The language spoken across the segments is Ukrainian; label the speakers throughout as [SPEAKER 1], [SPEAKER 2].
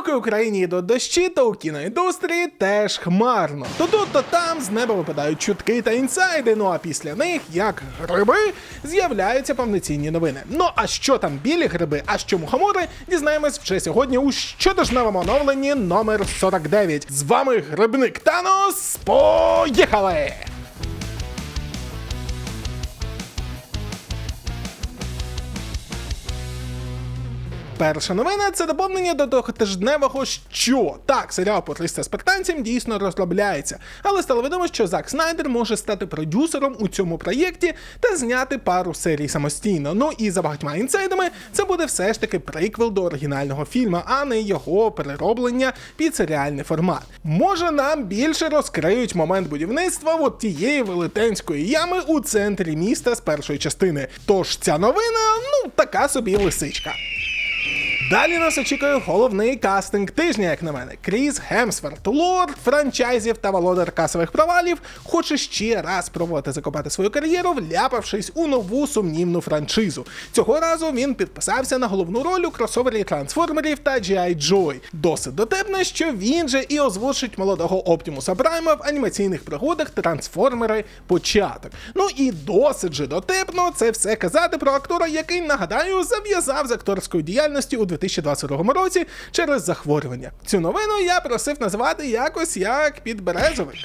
[SPEAKER 1] Поки Україні йдуть дощі, то у кіноіндустрії теж хмарно. То тут, то там з неба випадають чутки та інсайди. Ну а після них, як гриби, з'являються повноцінні новини. Ну а що там білі гриби, а що мухомори, дізнаємось вже сьогодні у щотижневому оновленні номер 49. З вами грибник Танос. Поїхали! Перша новина це доповнення до двохтижневого що. Так, серіал по 300 спартанцям дійсно розробляється, але стало відомо, що Зак Снайдер може стати продюсером у цьому проєкті та зняти пару серій самостійно. Ну і за багатьма інсайдами це буде все ж таки приквел до оригінального фільму, а не його перероблення під серіальний формат. Може нам більше розкриють момент будівництва от тієї велетенської ями у центрі міста з першої частини. Тож ця новина, ну така собі лисичка. Далі нас очікує головний кастинг тижня, як на мене. Кріс Хемсворт, лорд франчайзів та володар касових провалів, хоче ще раз спробувати закопати свою кар'єру, вляпавшись у нову сумнівну франшизу. Цього разу він підписався на головну роль у кросовері трансформерів та G.I. Joy. Досить дотепно, що він же і озвучить молодого Оптімуса Прайма в анімаційних пригодах Трансформери Початок. Ну і досить же дотепно це все казати про актора, який нагадаю зав'язав з акторською діяльністю у 2022 році через захворювання. Цю новину я просив називати якось як підберезовик.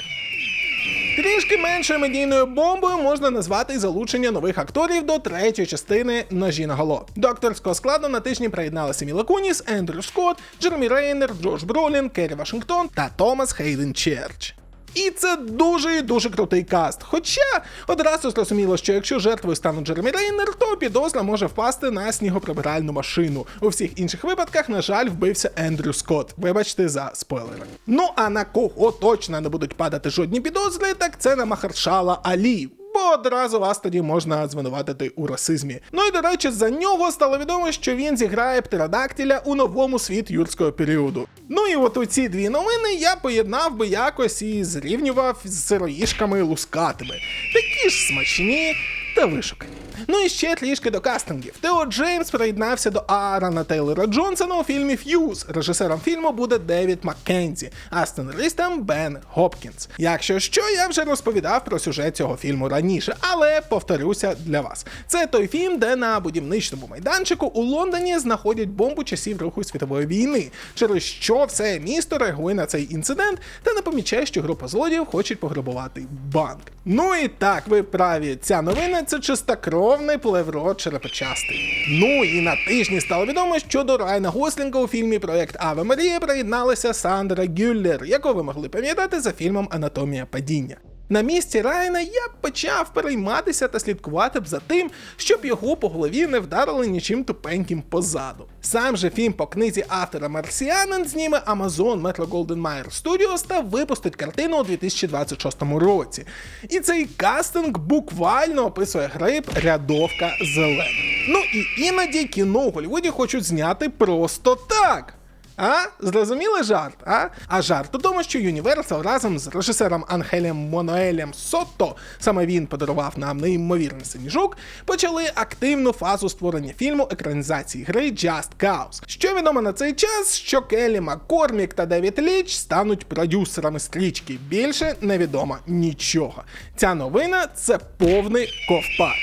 [SPEAKER 1] Трішки меншою медійною бомбою можна назвати і залучення нових акторів до третьої частини Ножі на голо. До акторського складу на тижні приєдналися Міла Куніс, Ендрю Скотт, Джеремі Рейнер, Джош Бролін, Керрі Вашингтон та Томас Хейден Черч. І це дуже і дуже крутий каст. Хоча одразу зрозуміло, що якщо жертвою стане Джеремі Рейнер, то підозра може впасти на снігоприбиральну машину. У всіх інших випадках, на жаль, вбився Ендрю Скотт. Вибачте за спойлери. Ну а на кого точно не будуть падати жодні підозри, так це на Махаршала Алі бо одразу вас тоді можна звинуватити у расизмі. Ну і до речі, за нього стало відомо, що він зіграє птеродактіля у новому світ юрського періоду. Ну і от у ці дві новини я поєднав би якось і зрівнював з сироїшками лускатими. Такі ж смачні та вишукані. Ну і ще трішки до кастингів. Тео Джеймс приєднався до Аарона Тейлора Джонсона у фільмі Ф'юз. Режисером фільму буде Девід Маккензі, а сценаристом Бен Гопкінс. Якщо що, я вже розповідав про сюжет цього фільму раніше, але повторюся для вас. Це той фільм, де на будівничному майданчику у Лондоні знаходять бомбу часів Другої світової війни, через що все місто реагує на цей інцидент та помічає, що група злодіїв хочуть пограбувати банк. Ну і так, ви праві, ця новина це чистокровний плевро черепочастий. Ну і на тижні стало відомо, що до Райна Гослінга у фільмі Проект Аве Марія приєдналася Сандра Гюллер, яку ви могли пам'ятати за фільмом Анатомія падіння. На місці Райана я б почав перейматися та слідкувати б за тим, щоб його по голові не вдарили нічим тупеньким позаду. Сам же фільм по книзі автора Марсіанин зніме Amazon Metro Golden Mayer Studios та випустить картину у 2026 році. І цей кастинг буквально описує гриб рядовка зелена. Ну і іноді кіно у Голлівуді хочуть зняти просто так. А? Зрозуміли жарт? А А жарт у тому, що Universal разом з режисером Анхелем Моноелем Сотто, саме він подарував нам неймовірний синіжук, почали активну фазу створення фільму екранізації гри Just Cause. Що відомо на цей час, що Келлі Маккормік та Девід Ліч стануть продюсерами стрічки. Більше невідомо нічого. Ця новина це повний ковпак.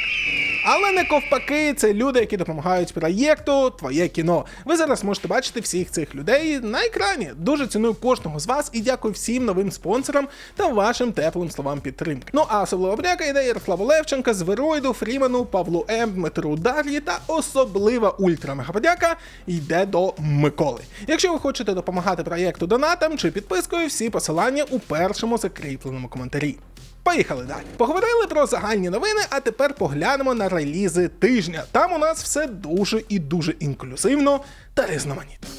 [SPEAKER 1] Але не ковпаки, це люди, які допомагають проєкту Твоє кіно. Ви зараз можете бачити всіх цих людей на екрані. Дуже ціную кожного з вас і дякую всім новим спонсорам та вашим теплим словам підтримки. Ну а особливо бряка йде Ярославу Левченка, Звероїду, Фріману, Павлу М, Дмитру Дар'ї та особлива ультра мегаподяка йде до Миколи. Якщо ви хочете допомагати проєкту донатом чи підпискою, всі посилання у першому закріпленому коментарі. Поїхали далі. Поговорили про загальні новини, а тепер поглянемо на релізи тижня. Там у нас все дуже і дуже інклюзивно та різноманітно.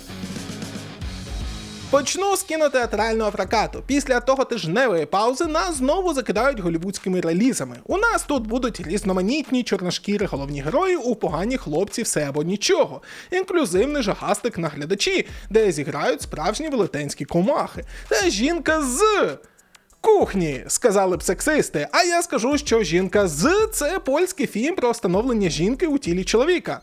[SPEAKER 1] Почну з кінотеатрального прокату. Після того тижневої паузи нас знову закидають голівудськими релізами. У нас тут будуть різноманітні чорношкіри головні герої у погані хлопці все або нічого. Інклюзивний жагастик на глядачі, де зіграють справжні велетенські комахи. Та жінка з кухні, сказали б сексисти. А я скажу, що жінка з це польський фільм про встановлення жінки у тілі чоловіка.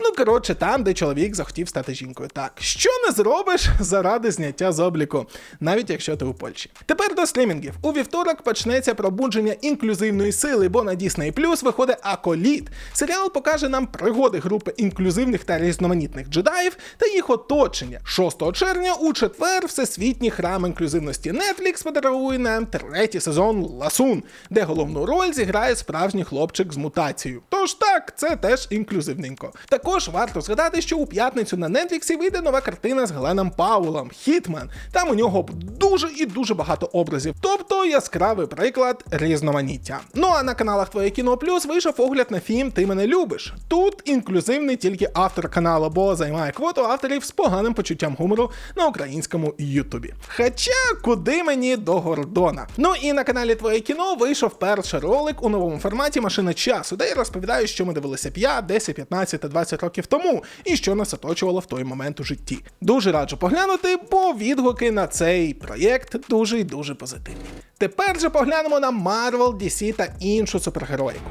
[SPEAKER 1] Ну, коротше, там, де чоловік захотів стати жінкою. Так, що не зробиш заради зняття з обліку, навіть якщо ти у Польщі. Тепер до стрімінгів. У вівторок почнеться пробудження інклюзивної сили, бо на Disney Plus виходить Аколіт. Серіал покаже нам пригоди групи інклюзивних та різноманітних джедаїв та їх оточення. 6 червня у четвер всесвітній храм інклюзивності Netflix подарує нам третій сезон Ласун, де головну роль зіграє справжній хлопчик з мутацією. Тож так, це теж інклюзивненько. Також варто згадати, що у п'ятницю на Netflix вийде нова картина з Гленом Паулом Хітмен. Там у нього дуже і дуже багато образів, тобто яскравий приклад різноманіття. Ну а на каналах Твоє кіно Плюс вийшов огляд на фільм Ти мене любиш. Тут інклюзивний тільки автор каналу, бо займає квоту авторів з поганим почуттям гумору на українському Ютубі. Хоча куди мені до Гордона. Ну і на каналі Твоє кіно вийшов перший ролик у новому форматі Машина часу, де я розповідаю, що ми дивилися 5, 10, 15 та 20 років тому, і що нас оточувало в той момент у житті. Дуже раджу поглянути, бо відгуки на цей проєкт дуже і дуже позитивні. Тепер же поглянемо на Marvel, DC та іншу супергероїку.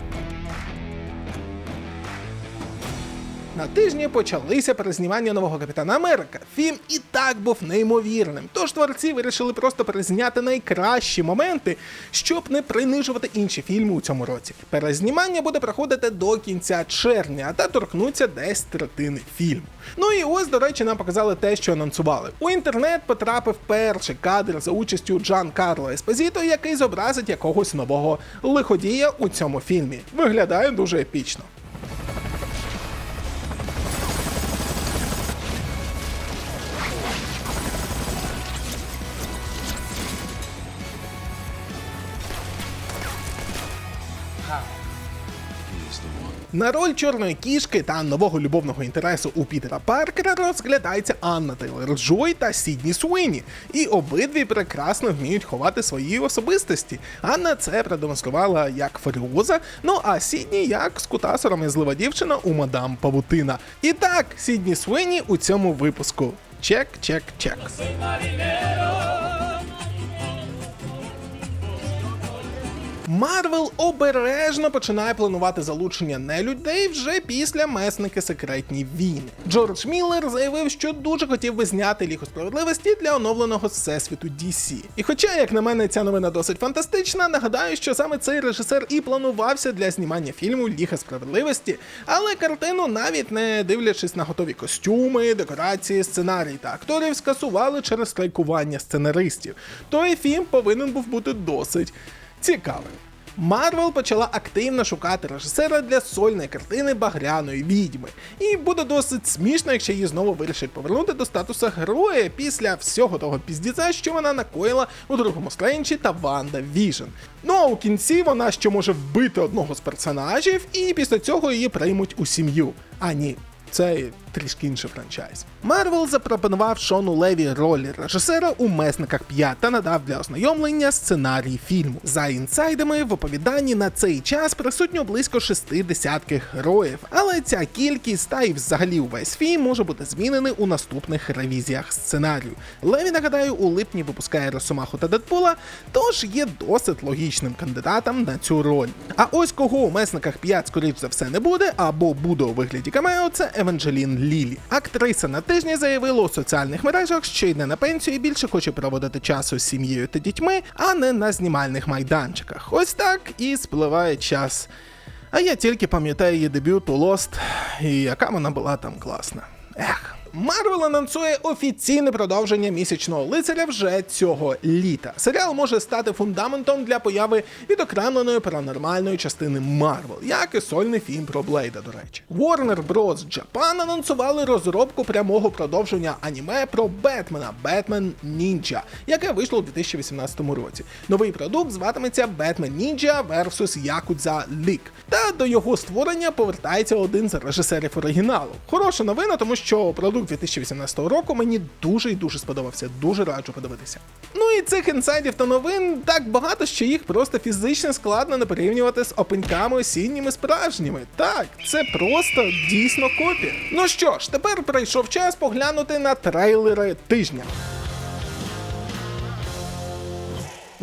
[SPEAKER 1] На тижні почалися перезнімання нового Капітана Америка. Фільм і так був неймовірним. Тож творці вирішили просто перезняти найкращі моменти, щоб не принижувати інші фільми у цьому році. Перезнімання буде проходити до кінця червня та торкнуться десь третини фільму. Ну і ось, до речі, нам показали те, що анонсували. У інтернет потрапив перший кадр за участю Джан Карло Еспозіто, який зобразить якогось нового лиходія у цьому фільмі. Виглядає дуже епічно. На роль чорної кішки та нового любовного інтересу у Пітера Паркера розглядається Анна Тейлор Джой та Сідні Суині, і обидві прекрасно вміють ховати свої особистості. Анна це продемонструвала як Фаріоза, ну а Сідні як скута сором'язлива дівчина у мадам Павутина. І так, Сідні Суині у цьому випуску. Чек, чек, чек. Марвел обережно починає планувати залучення нелюдей вже після месники секретні війни. Джордж Міллер заявив, що дуже хотів би зняти Лігу справедливості для оновленого всесвіту DC. І хоча, як на мене, ця новина досить фантастична, нагадаю, що саме цей режисер і планувався для знімання фільму Ліга справедливості, але картину, навіть не дивлячись на готові костюми, декорації, сценарій та акторів, скасували через страйкування сценаристів. Той фільм повинен був бути досить цікавим. Марвел почала активно шукати режисера для сольної картини Багряної відьми. І буде досить смішно, якщо її знову вирішать повернути до статусу героя після всього того піздіця, що вона накоїла у другому Стренчі та Ванда Віжн. Ну а у кінці вона ще може вбити одного з персонажів, і після цього її приймуть у сім'ю. А ні, це трішки інший франчайз. Марвел запропонував Шону Леві роль режисера у месниках 5 та надав для ознайомлення сценарій фільму. За інсайдами в оповіданні на цей час присутньо близько шести десятків героїв, але ця кількість та й взагалі увесь фільм може бути змінений у наступних ревізіях сценарію. Леві, нагадаю, у липні випускає Росомаху та Дедпула, тож є досить логічним кандидатом на цю роль. А ось кого у месниках 5, скоріш за все, не буде, або буде у вигляді камео, це Еванджелін Лілі. Актриса на тижні заявила у соціальних мережах, що йде на пенсію і більше хоче проводити часу з сім'єю та дітьми, а не на знімальних майданчиках. Ось так і спливає час. А я тільки пам'ятаю її дебют у Лост, і яка вона була там класна. Ех. Марвел анонсує офіційне продовження місячного лицаря вже цього літа. Серіал може стати фундаментом для появи відокремленої паранормальної частини Марвел, як і сольний фільм про Блейда, до речі. Warner Bros. Japan анонсували розробку прямого продовження аніме про Бетмена Бетмен Нінджа, яке вийшло у 2018 році. Новий продукт зватиметься Бетмен Нінджа vs. Якудза Лік. Та до його створення повертається один з режисерів оригіналу. Хороша новина, тому що продукт 2018 року мені дуже і дуже сподобався. Дуже раджу подивитися. Ну і цих інсайдів та новин так багато, що їх просто фізично складно не порівнювати з опеньками осінніми справжніми. Так, це просто дійсно копія. Ну що ж, тепер прийшов час поглянути на трейлери тижня.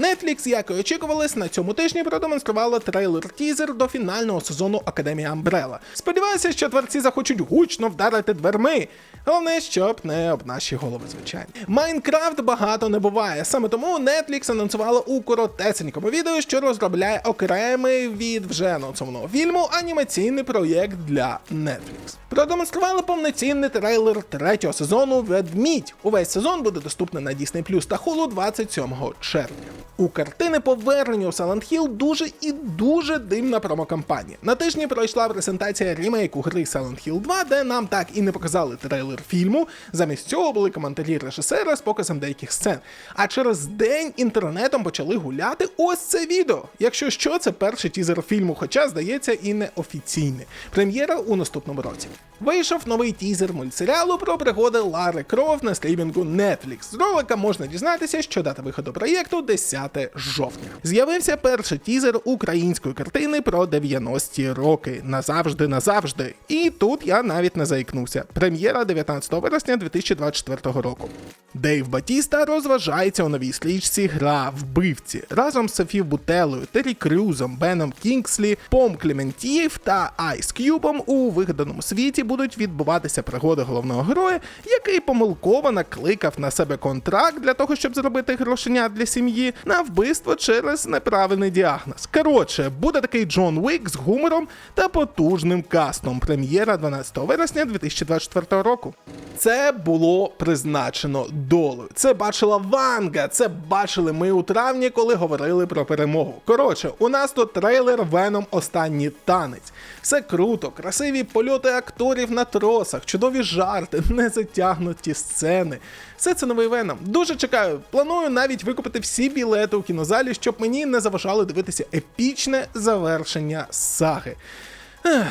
[SPEAKER 1] Netflix, як і очікувалось, на цьому тижні продемонструвала трейлер-тізер до фінального сезону Академії Umbrella. Сподіваюся, що творці захочуть гучно вдарити дверми. Головне, щоб не об наші голови, звичайно. Майнкрафт багато не буває. Саме тому Netflix анонсувала у коротесенькому відео, що розробляє окремий від вже анонсованого фільму анімаційний проєкт для Netflix. Продемонстрували повноцінний трейлер третього сезону Ведмідь. Увесь сезон буде доступний на Disney Plus та Hulu 27 червня. У картини повернення у Silent Hill дуже і дуже дивна промокампанія. На тижні пройшла презентація ремейку гри Silent Hill 2, де нам так і не показали трейлер фільму. Замість цього були коментарі режисера з показом деяких сцен. А через день інтернетом почали гуляти ось це відео. Якщо що, це перший тізер фільму, хоча здається і не офіційний. Прем'єра у наступному році. Вийшов новий тізер мультсеріалу про пригоди Лари Кров на стрімінгу Netflix. З ролика можна дізнатися, що дата виходу проєкту 10 жовтня. З'явився перший тізер української картини про 90-ті роки. Назавжди, назавжди. І тут я навіть не заікнувся. Прем'єра 19 вересня 2024 року. Дейв Батіста розважається у новій стрічці Гра вбивці разом з Софі Бутелою, Террі Крюзом, Беном Кінгслі, Пом Клементієв та Айс К'юбом у вигаданому світі будуть відбуватися пригоди головного героя, який помилково накликав на себе контракт для того, щоб зробити грошенят для сім'ї на вбивство через неправильний діагноз. Коротше, буде такий Джон Уік з гумором та потужним кастом. Прем'єра 12 вересня 2024 року. Це було призначено долею. Це бачила Ванга. Це бачили ми у травні, коли говорили про перемогу. Коротше, у нас тут трейлер Веном Останній танець. Все круто, красиві польоти акторів на тросах, чудові жарти, незатягнуті сцени. Все це новий Веном. Дуже чекаю. Планую навіть викупити всі білети у кінозалі, щоб мені не заважало дивитися епічне завершення саги.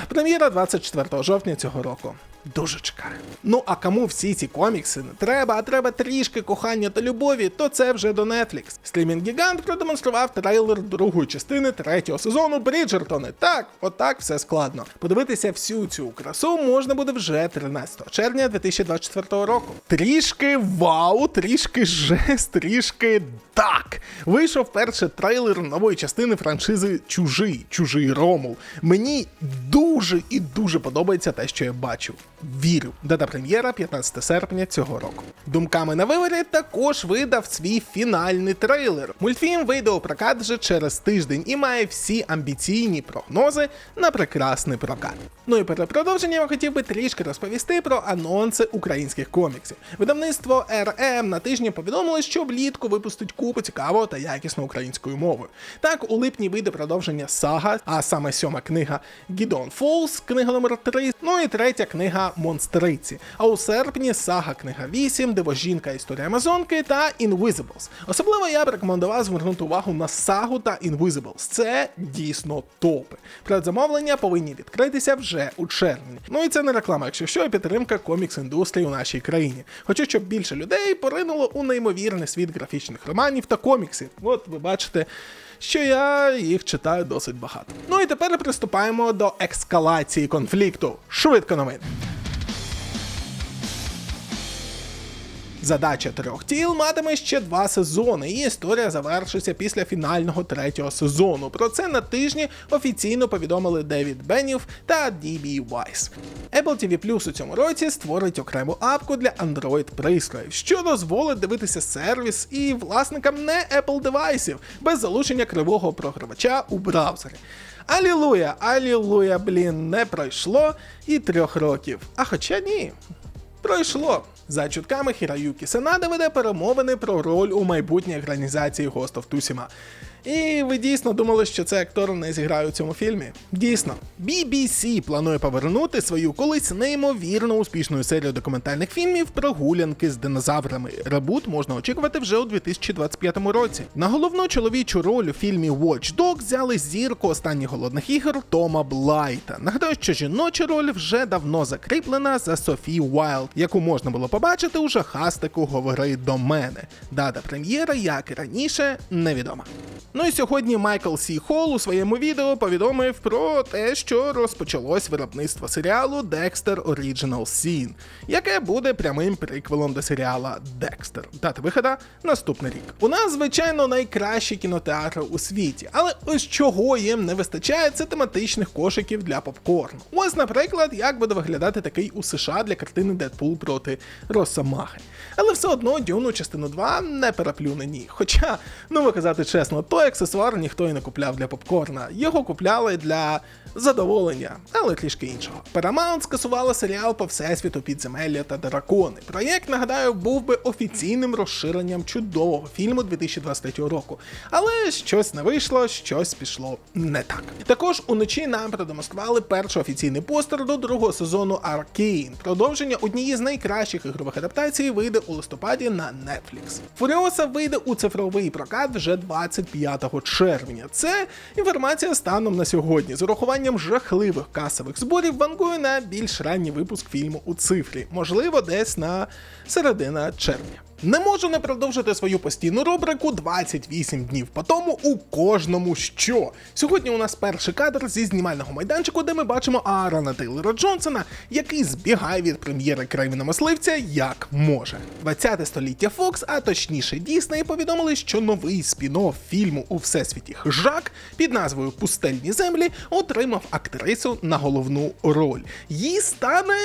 [SPEAKER 1] Прем'єра 24 жовтня цього року. Дуже чекаю. Ну а кому всі ці комікси не треба, а треба трішки кохання та любові, то це вже до Netflix. Стрімінг гігант продемонстрував трейлер другої частини третього сезону Бріджертони. Так, отак все складно. Подивитися всю цю красу можна буде вже 13 червня 2024 року. Трішки вау, трішки жест, трішки так. Вийшов перший трейлер нової частини франшизи Чужий, Чужий Ромул. Мені дуже і дуже подобається те, що я бачу. Вірю, дата прем'єра 15 серпня цього року. Думками на виворі також видав свій фінальний трейлер. Мультфільм вийде у прокат вже через тиждень і має всі амбіційні прогнози на прекрасний прокат. Ну і перед продовженням хотів би трішки розповісти про анонси українських коміксів. Видавництво RM на тижні повідомило, що влітку випустить купу цікавого та якісно українською мовою. Так, у липні вийде продовження сага, а саме сьома книга Гідон Фолс, книга номер 3, ну і третя книга Монстриці. А у серпні сага книга 8, Дивожінка історія Амазонки та Invisibles. Особливо я б рекомендував звернути увагу на сагу та Invisibles. Це дійсно топи. Предзамовлення повинні відкритися вже у червні. Ну і це не реклама, якщо що, а підтримка комікс індустрії у нашій країні. Хочу, щоб більше людей поринуло у неймовірний світ графічних романів та коміксів. От ви бачите. Що я їх читаю досить багато. Ну і тепер приступаємо до ескалації конфлікту. Швидко новини. Задача трьох тіл матиме ще два сезони, і історія завершиться після фінального третього сезону. Про це на тижні офіційно повідомили Девід Беннів та DB Weiss. Apple TV Plus у цьому році створить окрему апку для Android пристроїв, що дозволить дивитися сервіс і власникам не Apple девайсів без залучення кривого програвача у браузері. Алілуя, алілуя, блін, не пройшло і трьох років. А хоча ні. Пройшло. За чутками Хіраюкі Сенада веде перемовини про роль у майбутній Ghost of Tsushima. І ви дійсно думали, що цей актор не зіграє у цьому фільмі? Дійсно, BBC планує повернути свою колись неймовірно успішну серію документальних фільмів про гулянки з динозаврами. Ребут можна очікувати вже у 2025 році. На головну чоловічу роль у фільмі Watch Dogs взяли зірку останніх голодних ігор Тома Блайта. Нагадаю, що жіноча роль вже давно закріплена за Софі Уайлд, яку можна було побачити у жахастику Говори до мене. Дата прем'єри, як і раніше, невідома. Ну і сьогодні Майкл Сі Холл у своєму відео повідомив про те, що розпочалось виробництво серіалу Dexter Original Sin, яке буде прямим приквелом до серіала Dexter. Дата виходу наступний рік. У нас, звичайно, найкращі кінотеатри у світі, але ось чого їм не вистачає, це тематичних кошиків для попкорну. Ось, наприклад, як буде виглядати такий у США для картини Дедпул проти Росомахи. Але все одно Дюну частину 2 не переплюне ні. Хоча, ну казати чесно, той аксесуар ніхто і не купляв для попкорна. Його купляли для задоволення, але трішки іншого. Paramount скасувала серіал по всесвіту підземелля та дракони. Проєкт, нагадаю, був би офіційним розширенням чудового фільму 2023 року. Але щось не вийшло, щось пішло не так. Також уночі нам продемонстрували перший офіційний постер до другого сезону Arcane. Продовження однієї з найкращих ігрових адаптацій вийде у листопаді на Netflix. Фуріоса вийде у цифровий прокат вже 25 червня. Це інформація станом на сьогодні з урахуванням жахливих касових зборів вангує на більш ранній випуск фільму у цифрі, можливо, десь на середина червня. Не можу не продовжити свою постійну рубрику 28 днів по тому у кожному що. Сьогодні у нас перший кадр зі знімального майданчику, де ми бачимо Аарона Тейлора Джонсона, який збігає від прем'єри Крейвена Мисливця як може. 20 століття Фокс, а точніше Дісней, повідомили, що новий спін-офф фільму у всесвіті Хжак під назвою Пустельні землі отримав актрису на головну роль. Їй стане,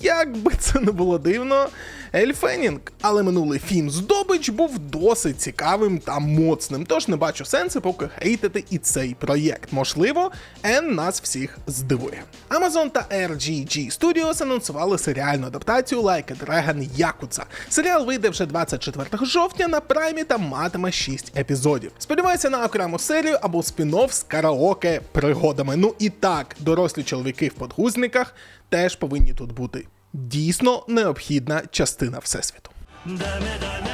[SPEAKER 1] як би це не було дивно, Ель Феннінг. Але минулий фільм Здобич був досить цікавим та моцним, тож не бачу сенсу поки хейтити і цей проєкт. Можливо, Ен нас всіх здивує. Amazon та RGG Studios анонсували серіальну адаптацію Like a Dragon Yakuza. Серіал вийде вже 24 жовтня на праймі та матиме 6 епізодів. Сподіваюся на окрему серію або спін-офф з караоке пригодами. Ну і так, дорослі чоловіки в подгузниках теж повинні тут бути. Дійсно необхідна частина всесвіту.
[SPEAKER 2] ダメダメ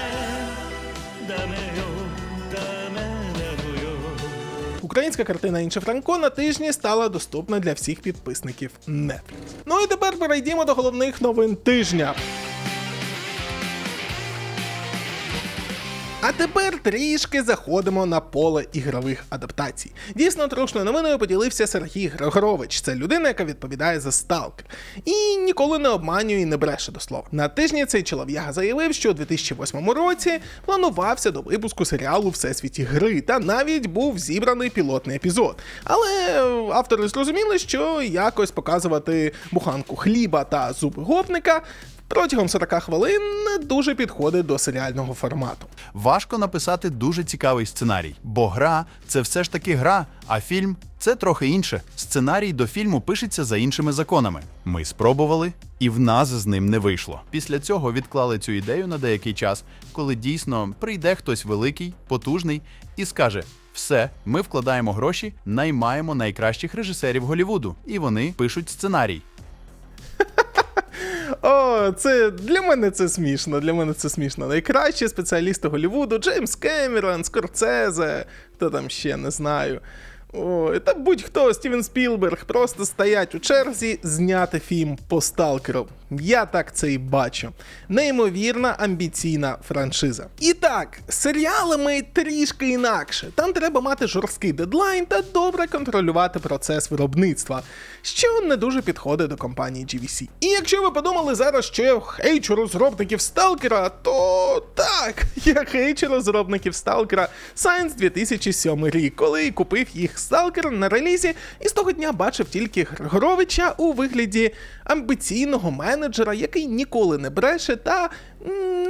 [SPEAKER 2] ダメよダメなのよ
[SPEAKER 1] Українська картина Інше Франко на тижні стала доступна для всіх підписників Netflix. Ну і тепер перейдімо до головних новин тижня. А тепер трішки заходимо на поле ігрових адаптацій. Дійсно, трушною новиною поділився Сергій Григорович. Це людина, яка відповідає за Сталкер. І ніколи не обманює і не бреше до слова. На тижні цей чолов'яга заявив, що у 2008 році планувався до випуску серіалу Всесвіті гри, та навіть був зібраний пілотний епізод. Але автори зрозуміли, що якось показувати буханку хліба та зуби гопника протягом 40 хвилин не дуже підходить до серіального формату.
[SPEAKER 3] Важко написати дуже цікавий сценарій, бо гра це все ж таки гра, а фільм це трохи інше. Сценарій до фільму пишеться за іншими законами. Ми спробували, і в нас з ним не вийшло. Після цього відклали цю ідею на деякий час, коли дійсно прийде хтось великий, потужний і скаже: все, ми вкладаємо гроші, наймаємо найкращих режисерів Голівуду, і вони пишуть сценарій.
[SPEAKER 1] О, це для мене це смішно. Для мене це смішно. Найкращі спеціалісти Голлівуду Джеймс Кемерон, Скорцезе, хто там ще не знаю. Ой, та будь-хто, Стівен Спілберг, просто стоять у черзі зняти фільм по сталкеру. Я так це і бачу. Неймовірна амбіційна франшиза. І так, з серіалами трішки інакше. Там треба мати жорсткий дедлайн та добре контролювати процес виробництва, що не дуже підходить до компанії GVC. І якщо ви подумали зараз, що я хейчу розробників Сталкера, то так, я хейчу розробників Сталкера Science 2007 рік, коли купив їх Сталкер на релізі, і з того дня бачив тільки Григоровича у вигляді амбіційного менеджера, який ніколи не бреше та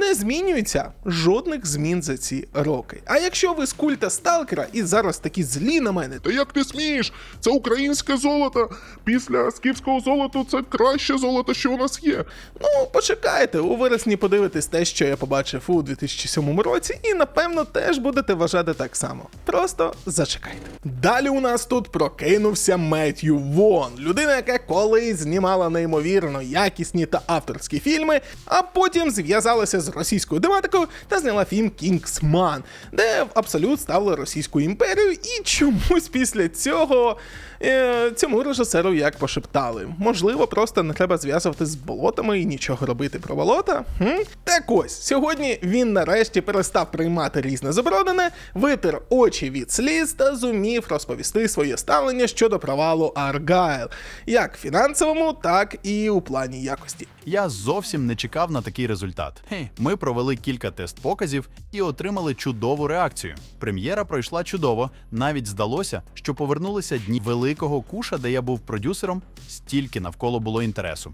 [SPEAKER 1] не змінюється жодних змін за ці роки. А якщо ви з культа Сталкера і зараз такі злі на мене,
[SPEAKER 4] Та як ти смієш? Це українське золото. Після скіфського золота це краще золото, що у нас є.
[SPEAKER 1] Ну, почекайте, у вересні подивитесь те, що я побачив у 2007 році, і напевно теж будете вважати так само. Просто зачекайте. Далі у нас тут прокинувся Меттью Вон, людина, яка колись знімала неймовірно якісні та авторські фільми, а потім зв'язала зв'язалася з російською тематикою та зняла фільм Кінгсман, де в абсолют ставили Російську імперію, і чомусь після цього цьому режисеру як пошептали. Можливо, просто не треба зв'язувати з болотами і нічого робити про болота. Хм? Так ось, сьогодні він нарешті перестав приймати різне заборонене, витер очі від сліз та зумів розповісти своє ставлення щодо провалу Аргайл, як фінансовому, так і у плані якості.
[SPEAKER 3] Я зовсім не чекав на такий результат. Ми провели кілька тест-показів і отримали чудову реакцію. Прем'єра пройшла чудово. Навіть здалося, що повернулися дні великого куша, де я був продюсером, стільки навколо було інтересу.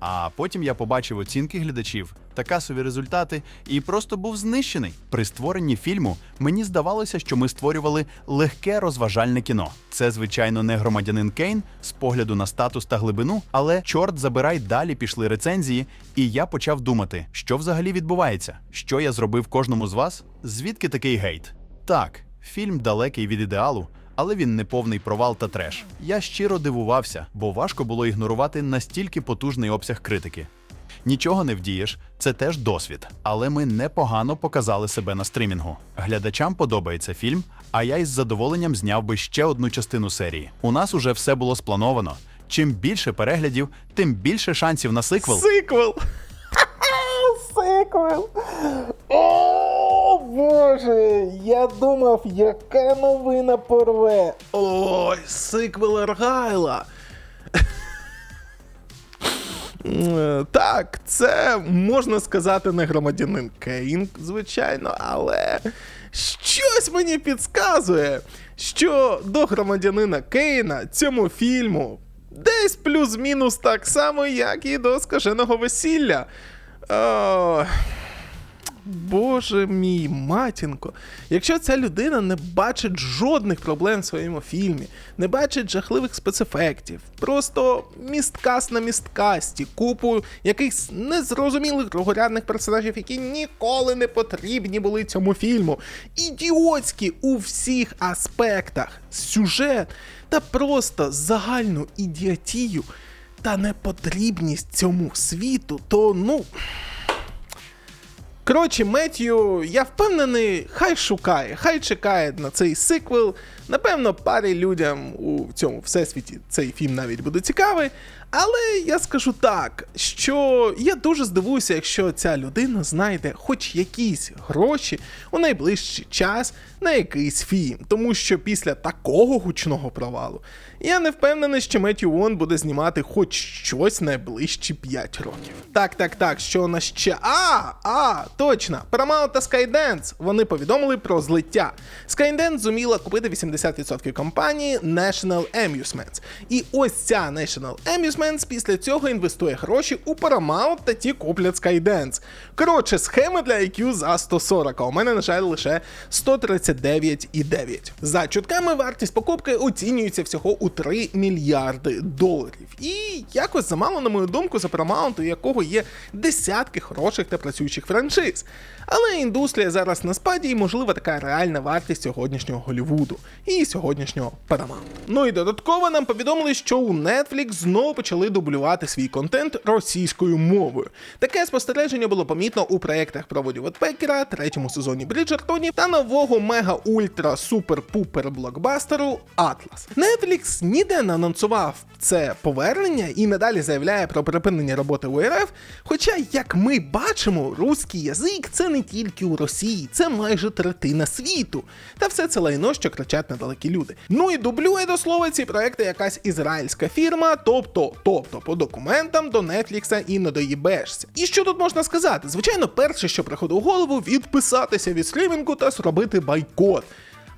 [SPEAKER 3] А потім я побачив оцінки глядачів та касові результати і просто був знищений. При створенні фільму мені здавалося, що ми створювали легке розважальне кіно. Це, звичайно, не громадянин Кейн з погляду на статус та глибину, але чорт забирай далі пішли рецензії, і я почав думати, що взагалі відбувається, що я зробив кожному з вас, звідки такий гейт. Так, фільм далекий від ідеалу, але він не повний провал та треш. Я щиро дивувався, бо важко було ігнорувати настільки потужний обсяг критики. Нічого не вдієш, це теж досвід. Але ми непогано показали себе на стрімінгу. Глядачам подобається фільм, а я із задоволенням зняв би ще одну частину серії. У нас уже все було сплановано. Чим більше переглядів, тим більше шансів на сиквел.
[SPEAKER 1] Сиквел! Сиквел! Боже! Я думав, яка новина порве. Ой, сиквел Аргайла. Е, Так, це можна сказати не громадянин Кейн, звичайно, але щось мені підказує, що до громадянина Кейна цьому фільму десь плюс-мінус так само, як і до скаженого весілля. О, Боже мій матінко, якщо ця людина не бачить жодних проблем в своєму фільмі, не бачить жахливих спецефектів, просто місткаст на місткасті, купу якихось незрозумілих другорядних персонажів, які ніколи не потрібні були цьому фільму, ідіотські у всіх аспектах, сюжет та просто загальну ідіотію та непотрібність цьому світу, то ну. Коротше, Меттью, я впевнений, хай шукає, хай чекає на цей сиквел. Напевно, парі людям у цьому всесвіті цей фільм навіть буде цікавий. Але я скажу так, що я дуже здивуюся, якщо ця людина знайде хоч якісь гроші у найближчий час на якийсь фільм. Тому що після такого гучного провалу я не впевнений, що Меттью Вон буде знімати хоч щось найближчі 5 років. Так, так, так, що у нас ще. А, а, точно, Paramount та Skydance. Вони повідомили про злиття. Skydance зуміла купити 80% компанії National Amusements. І ось ця National Amusements після цього інвестує гроші у Paramount та ті куплять Skydance. Коротше, схема для IQ за 140, а у мене, на жаль, лише 139,9. За чутками вартість покупки оцінюється всього у 3 мільярди доларів. І якось замало, на мою думку, за Paramount, у якого є десятки хороших та працюючих франшиз. Але індустрія зараз на спаді і можливо така реальна вартість сьогоднішнього Голлівуду і сьогоднішнього Paramount. Ну і додатково нам повідомили, що у Netflix знову почали дублювати свій контент російською мовою. Таке спостереження було помітно у проєктах про Воді Вотпекера, третьому сезоні Бріджертонів та нового мега ультра супер пупер блокбастеру Атлас. Netflix ніде не анонсував це повернення і надалі заявляє про припинення роботи у РФ. Хоча, як ми бачимо, руський язик це не тільки у Росії, це майже третина світу. Та все це лайно, що кричать недалекі люди. Ну і дублює до слова ці проекти якась ізраїльська фірма, тобто, тобто по документам до Нетфлікса і не доїбешся. І що тут можна сказати? Звичайно, перше, що приходить у голову, відписатися від стрімінгу та зробити байкот.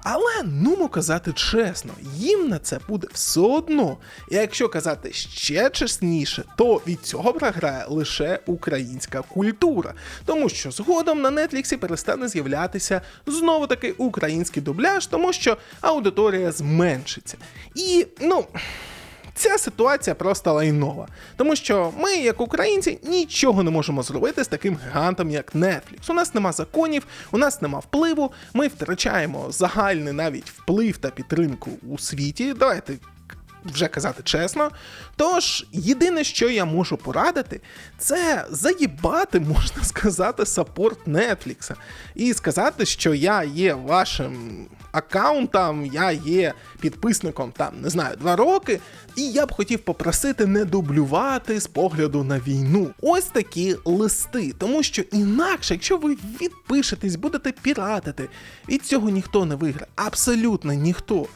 [SPEAKER 1] Але нумо казати чесно, їм на це буде все одно. І якщо казати ще чесніше, то від цього програє лише українська культура, тому що згодом на Нетліксі перестане з'являтися знову таки український дубляж, тому що аудиторія зменшиться. І ну. Ця ситуація просто лайнова, тому що ми, як українці, нічого не можемо зробити з таким гігантом, як Netflix. У нас нема законів, у нас нема впливу. Ми втрачаємо загальний навіть вплив та підтримку у світі. Давайте вже казати чесно. Тож, єдине, що я можу порадити, це заїбати, можна сказати, саппорт Netflix. І сказати, що я є вашим аккаунтом, я є підписником там, не знаю, два роки, і я б хотів попросити не дублювати з погляду на війну. Ось такі листи. Тому що інакше, якщо ви відпишетесь, будете піратити, від цього ніхто не виграє. Абсолютно ніхто.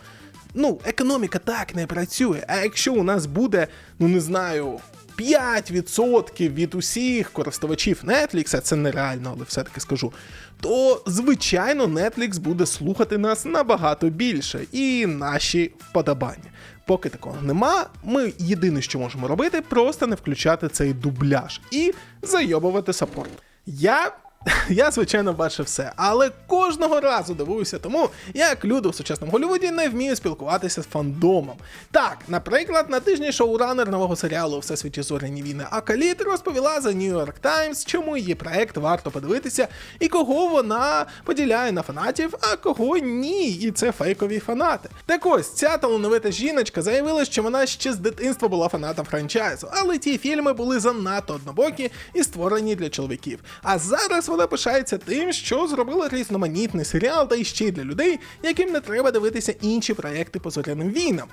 [SPEAKER 1] Ну, економіка так не працює. А якщо у нас буде, ну не знаю. 5% від усіх користувачів Netflix, це нереально, але все-таки скажу, то звичайно Netflix буде слухати нас набагато більше і наші вподобання. Поки такого нема, ми єдине, що можемо робити, просто не включати цей дубляж і зайобувати саппорт. Я я, звичайно, бачив все, але кожного разу дивуюся тому, як люди в сучасному Голлівуді не вміють спілкуватися з фандомом. Так, наприклад, на тижні шоуранер нового серіалу Всесвіті зоряні війни Акаліт розповіла за New York Times, чому її проект варто подивитися і кого вона поділяє на фанатів, а кого ні, і це фейкові фанати. Так ось ця талановита жіночка заявила, що вона ще з дитинства була фанатом франчайзу, але ті фільми були занадто однобокі і створені для чоловіків. А зараз вона пишається тим, що зробила різноманітний серіал, та й ще й для людей, яким не треба дивитися інші проекти по зоряним війнам.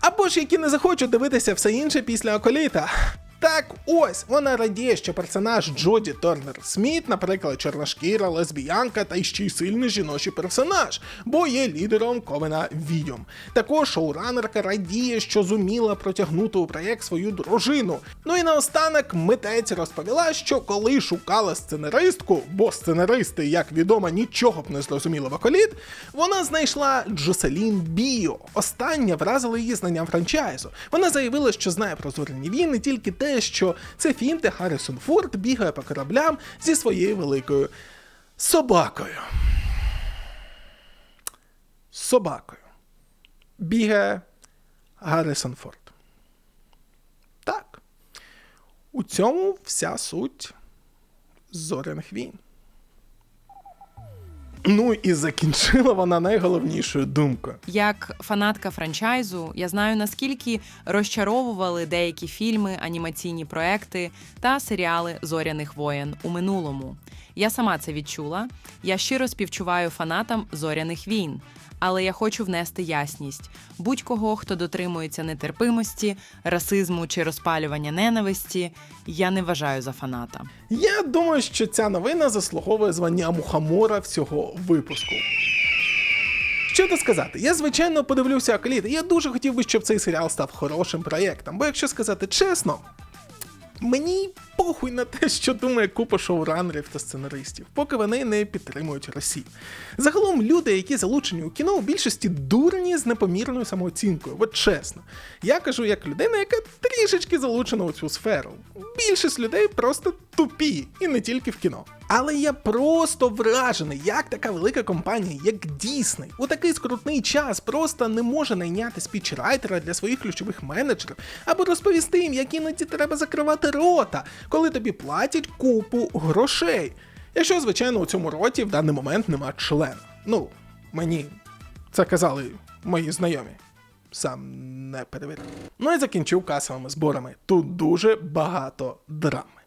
[SPEAKER 1] Або ж які не захочуть дивитися все інше після околіта. Так ось вона радіє, що персонаж Джоді Торнер Сміт, наприклад, чорношкіра, лесбіянка та ще й сильний жіночий персонаж, бо є лідером Ковена Відьом. Також шоуранерка радіє, що зуміла протягнути у проєкт свою дружину. Ну і наостанок митець розповіла, що коли шукала сценаристку, бо сценаристи, як відомо, нічого б не зрозуміли в околіт, вона знайшла Джоселін Біо. Остання вразила її знанням франчайзу. Вона заявила, що знає про зоряні війни тільки те, що це фільм, де Харрісон Форд бігає по кораблям зі своєю великою собакою. Собакою. Бігає Гаррісон Форд. Так. У цьому вся суть зоряних війн. Ну і закінчила вона найголовнішою думкою.
[SPEAKER 5] Як фанатка франчайзу, я знаю наскільки розчаровували деякі фільми, анімаційні проекти та серіали зоряних воєн у минулому. Я сама це відчула. Я щиро співчуваю фанатам зоряних війн. Але я хочу внести ясність: будь-кого, хто дотримується нетерпимості, расизму чи розпалювання ненависті, я не вважаю за фаната.
[SPEAKER 1] Я думаю, що ця новина заслуговує звання мухомора всього випуску. Що то сказати, я звичайно подивлюся Акаліт, і я дуже хотів би, щоб цей серіал став хорошим проєктом. Бо якщо сказати чесно, мені похуй на те, що думає купа шоуранерів та сценаристів, поки вони не підтримують Росію. Загалом люди, які залучені у кіно, у більшості дурні з непомірною самооцінкою. От чесно. Я кажу як людина, яка трішечки залучена у цю сферу. Більшість людей просто тупі, і не тільки в кіно. Але я просто вражений, як така велика компанія, як Disney, у такий скрутний час просто не може найняти спічрайтера для своїх ключових менеджерів або розповісти їм, як іноді треба закривати рота, коли тобі платять купу грошей. Якщо, звичайно, у цьому роті в даний момент нема члена. Ну, мені це казали мої знайомі. Сам не перевірив. Ну і закінчив касовими зборами. Тут дуже багато драми.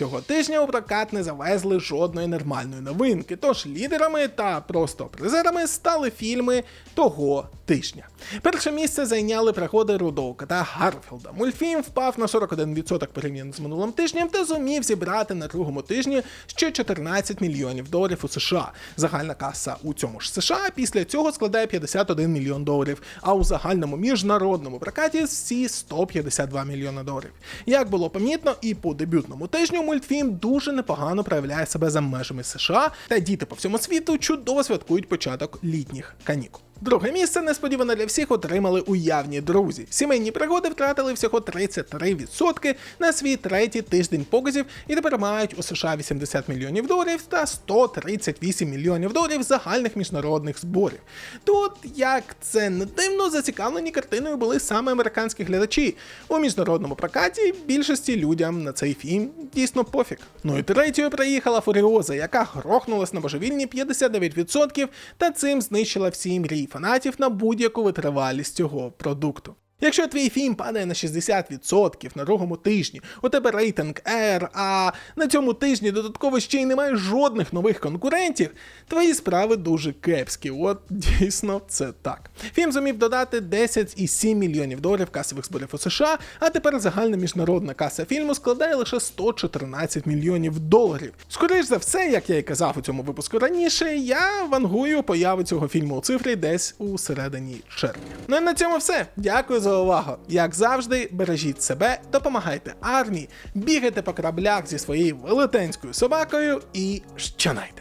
[SPEAKER 1] Цього тижня у прокат не завезли жодної нормальної новинки, тож лідерами та просто призерами стали фільми того тижня. Перше місце зайняли пригоди Рудого кота Гарфілда. Мультфільм впав на 41% порівняно з минулим тижнем та зумів зібрати на другому тижні ще 14 мільйонів доларів у США. Загальна каса у цьому ж США після цього складає 51 мільйон доларів, а у загальному міжнародному прокаті всі 152 мільйони доларів. Як було помітно, і по дебютному тижню мультфільм дуже непогано проявляє себе за межами США, та діти по всьому світу чудово святкують початок літніх канікул. Друге місце несподівано для всіх отримали уявні друзі. Сімейні пригоди втратили всього 33% на свій третій тиждень показів і тепер мають у США 80 мільйонів доларів та 138 мільйонів доларів загальних міжнародних зборів. Тут, як це не дивно, зацікавлені картиною були саме американські глядачі. У міжнародному прокаті більшості людям на цей фільм дійсно пофіг. Ну і третьою приїхала Фуріоза, яка грохнулась на божевільні 59% та цим знищила всі мрії фанатів на будь-яку витривалість цього продукту. Якщо твій фільм падає на 60% на другому тижні, у тебе рейтинг R, а на цьому тижні додатково ще й немає жодних нових конкурентів, твої справи дуже кепські. От дійсно це так. Фільм зумів додати 10,7 мільйонів доларів касових зборів у США, а тепер загальна міжнародна каса фільму складає лише 114 мільйонів доларів. Скоріш за все, як я і казав у цьому випуску раніше, я вангую появу цього фільму у цифрі десь у середині червня. Ну і на цьому все. Дякую за увагу. Як завжди, бережіть себе, допомагайте армії, бігайте по кораблях зі своєю велетенською собакою і щонайте.